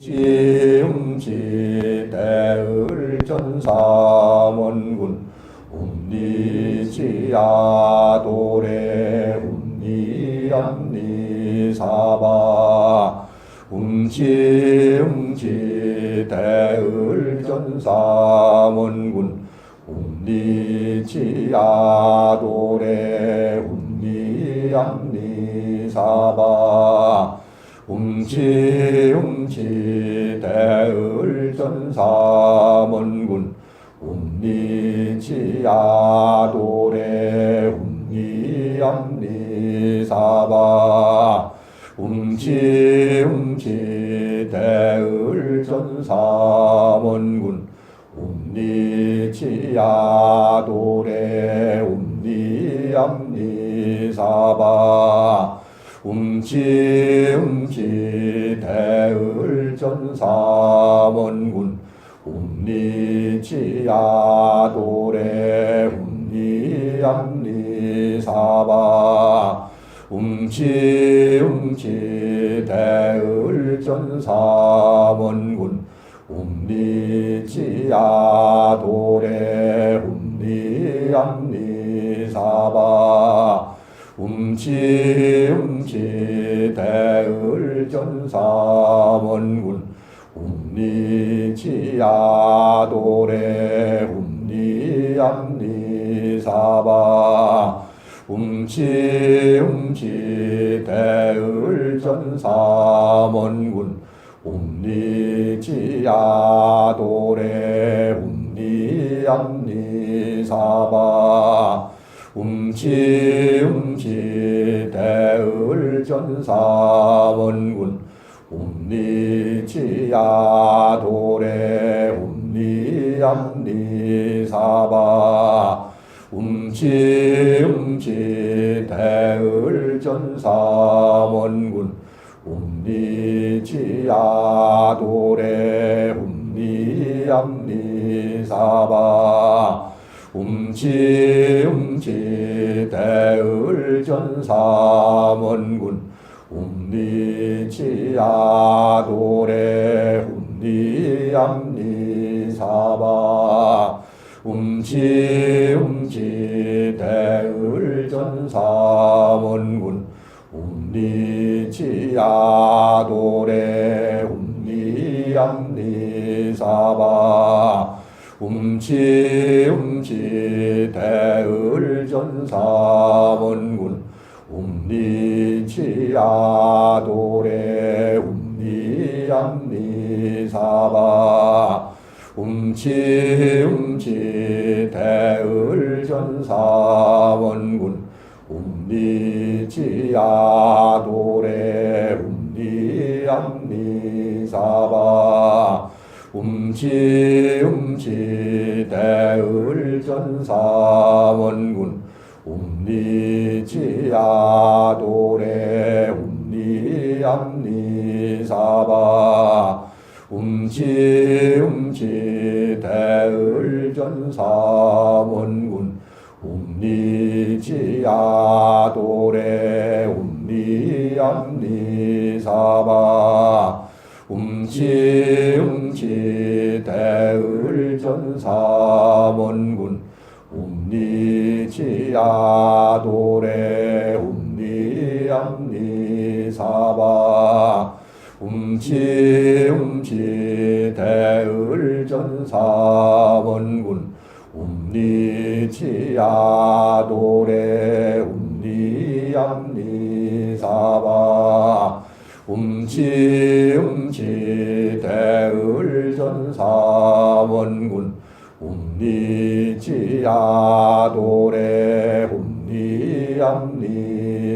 지음지 대을전사원군 um니지야도래 um니암니사바 um지음지 대을전사원군 um니지야도래 um니암니사바 um지 um지 대을전사먼군. um니지야도래 um니암니사바. um지 um지 대을전사먼군. um니지야도래 um니암니사바 um지 um지 대을전사먼군. um니지야도래 um니암니 사바. um지 um지 대을전사먼군. um니지야도래 움치 움치 대을 전사문군. 움니치야도래 움니암니사바. 움치 움치 대을 전사문군. 움니치야도래 움니암니사바. Um지 um지 대을전사먼군. um니지야도래 um니암니 사바. um지 um지 대을전사먼군. um니지야도래 um니암니 사바 um지 um지 대을전사먼군. um니지야도래 um니암니 사바. um지 um지 대을전사먼군. um니지야도래 um니암니 사바. um지 um지 대을전사먼군 um니지야도래 um니암니사바 um지 um지 대을전사먼군 um니지야도래 um니암니사바 um지 um 지 대을 전사먼군 um니지야 도래 um니암니 사바 um지 um지 대을 전사먼군 um니지야 도래 um니암니 사바 응치 응치 대을전사문군. 웅리치 아도레, 웅리암리사바. 웅치웅치 대을전사원군. 웅리치 아도레, 웅리암 니사바 um지 um지 대을전사먼군. um니지야 도래 um니암니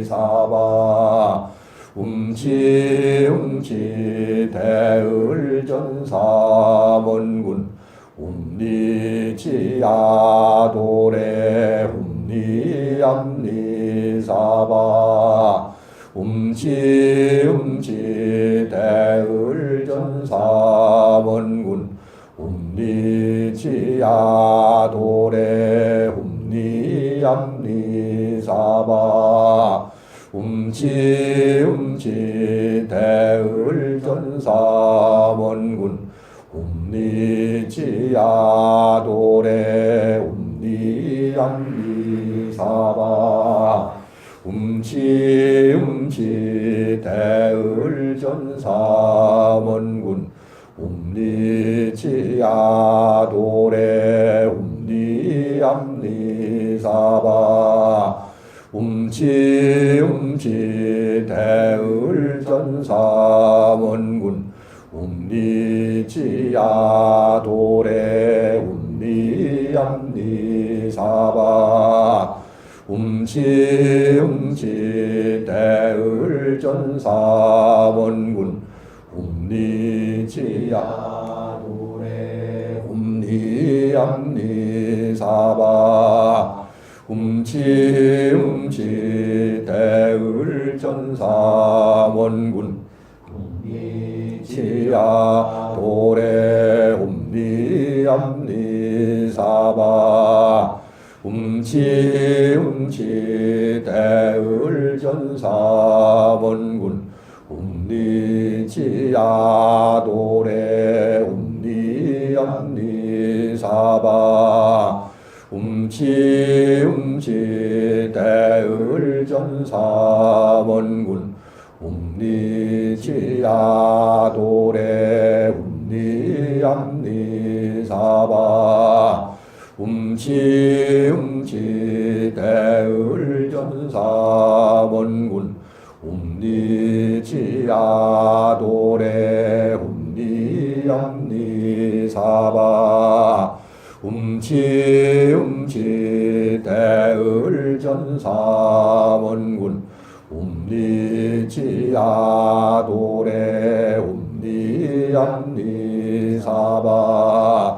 사바. um지 um지 대을전사먼군. um니지야 도래 um니암니 사바 음치 음치 대을전사원군. 음리치야 도래 음리암리사바. 움치, 움치, 대을전사원군. 음리치야 도래 음리암리사바. 음치 음치 대을전사원군. 옴니지야 도래 옴니암니 사바. 음치 음치 대을전사원군. 옴니지야 도래 옴니암니 사바 음치 음치 대을전사원군. 옴니지야 도래 옴니 암니 사바. 음치 음치 대을전사원군. 옴니지야 도래 옴니 암니 사바 음치 음치 대을전사원군. 옴니지야 도래 옴니암니 사바. 음치 음치 대을전사원군. 옴니지야 도래 옴니암니 사바 음치 음치 대을전사원군. 옴니지야 도래 옴니암니 사바. 음치 음치 대을전사원군. 옴니지야 도래 옴니암니 사바